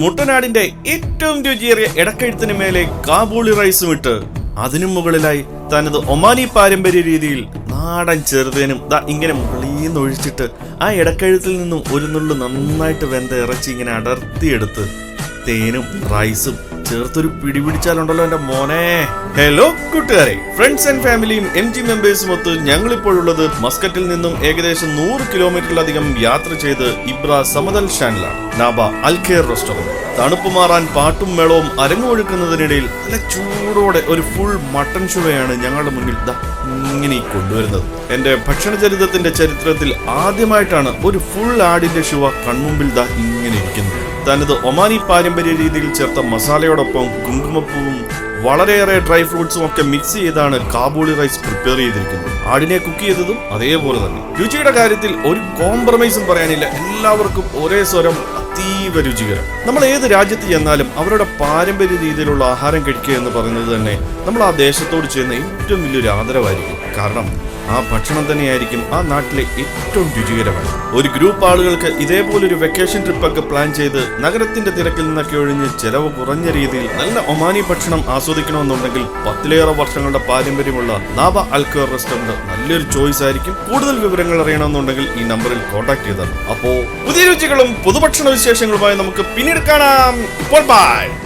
മുട്ടനാടിന്റെ ഏറ്റവും രുചിയേറിയ ഇടക്കഴുത്തിന് മേലെ കാബൂളി റൈസും ഇട്ട് അതിനു മുകളിലായി തനത് ഒമാനി പാരമ്പര്യ രീതിയിൽ നാടൻ ചെറുതേനും ഇങ്ങനെ മുകളിന്ന് ഒഴിച്ചിട്ട് ആ ഇടക്കഴുത്തിൽ നിന്നും ഒരു നുള്ളു നന്നായിട്ട് വെന്ത ഇറച്ചി ഇങ്ങനെ അടർത്തിയെടുത്ത് തേനും റൈസും ചേർത്തൊരു പിടിപിടിച്ചാലുണ്ടല്ലോ എന്റെ മോനെ. ഹലോ കൂട്ടുകാരെ. ഫ്രണ്ട്സ് ആൻഡ് ഫാമിലിയും എം ജി മെമ്പേഴ്സും ഒത്ത് ഞങ്ങളിപ്പോഴുള്ളത് മസ്കറ്റിൽ നിന്നും ഏകദേശം നൂറ് കിലോമീറ്ററിലധികം യാത്ര ചെയ്ത് ഇബ്ര സമതൽ ഷാനിലാണ്. നാബ അൽഖേർ റെസ്റ്റോറന്റ് തണുപ്പ് മാറാൻ പാട്ടും മേളവും അരങ്ങൊഴുക്കുന്നതിനിടയിൽ നല്ല ചൂടോടെ ഒരു ഫുൾ മട്ടൺ ചുവയാണ് ഞങ്ങളുടെ മുന്നിൽ ദാ ഇങ്ങനെ കൊണ്ടുവരുന്നത്. എന്റെ ഭക്ഷണ ചരിത്രത്തിന്റെ ചരിത്രത്തിൽ ആദ്യമായിട്ടാണ് ഒരു ഫുൾ ആടിന്റെ ഷുവ കൺമുമ്പിൽ ദാ ഇങ്ങനെ ഇരിക്കുന്നത്. തനത് ഒമാനി പാരമ്പര്യ രീതിയിൽ ചേർത്ത മസാലയോടൊപ്പം കുങ്കുമപ്പൂവും വളരെയേറെ ഡ്രൈ ഫ്രൂട്ട്സും ഒക്കെ മിക്സ് ചെയ്താണ് കാബൂളി റൈസ് പ്രിപ്പയർ ചെയ്തിരിക്കുന്നത്. ആടിനെ കുക്ക് ചെയ്തതും അതേപോലെ തന്നെ. രുചിയുടെ കാര്യത്തിൽ ഒരു കോംപ്രമൈസും പറയാനില്ല. എല്ലാവർക്കും ഒരേ സ്വരം അതീവ രുചികരം. നമ്മൾ ഏത് രാജ്യത്ത് ചെന്നാലും അവരുടെ പാരമ്പര്യ രീതിയിലുള്ള ആഹാരം കഴിക്കുക എന്ന് പറയുന്നത് തന്നെ നമ്മൾ ആ ദേശത്തോട് ചെയ്യുന്ന ഏറ്റവും വലിയൊരു ആദരവായിരിക്കും. കാരണം ആ ഭക്ഷണം തന്നെയായിരിക്കും ആ നാട്ടിലെ ഏറ്റവും രുചികരമാണ്. ഒരു ഗ്രൂപ്പ് ആളുകൾക്ക് ഇതേപോലൊരു വെക്കേഷൻ ട്രിപ്പൊക്കെ പ്ലാൻ ചെയ്ത് നഗരത്തിന്റെ തിരക്കിൽ നിന്നൊക്കെ ഒഴിഞ്ഞ് ചെലവ് കുറഞ്ഞ രീതിയിൽ നല്ല ഒമാനി ഭക്ഷണം ആസ്വദിക്കണമെന്നുണ്ടെങ്കിൽ പത്തിലേറെ വർഷങ്ങളുടെ പാരമ്പര്യമുള്ള നാബ അൽക്കർ റെസ്റ്റോറന്റ് നല്ലൊരു ചോയ്സ് ആയിരിക്കും. കൂടുതൽ വിവരങ്ങൾ അറിയണമെന്നുണ്ടെങ്കിൽ ഈ നമ്പറിൽ കോൺടാക്ട് ചെയ്താൽ അപ്പോ പുതിയ രുചികളും പുതുഭക്ഷണ വിശേഷങ്ങളുമായി നമുക്ക് പിന്നീട് കാണാം. ബൈ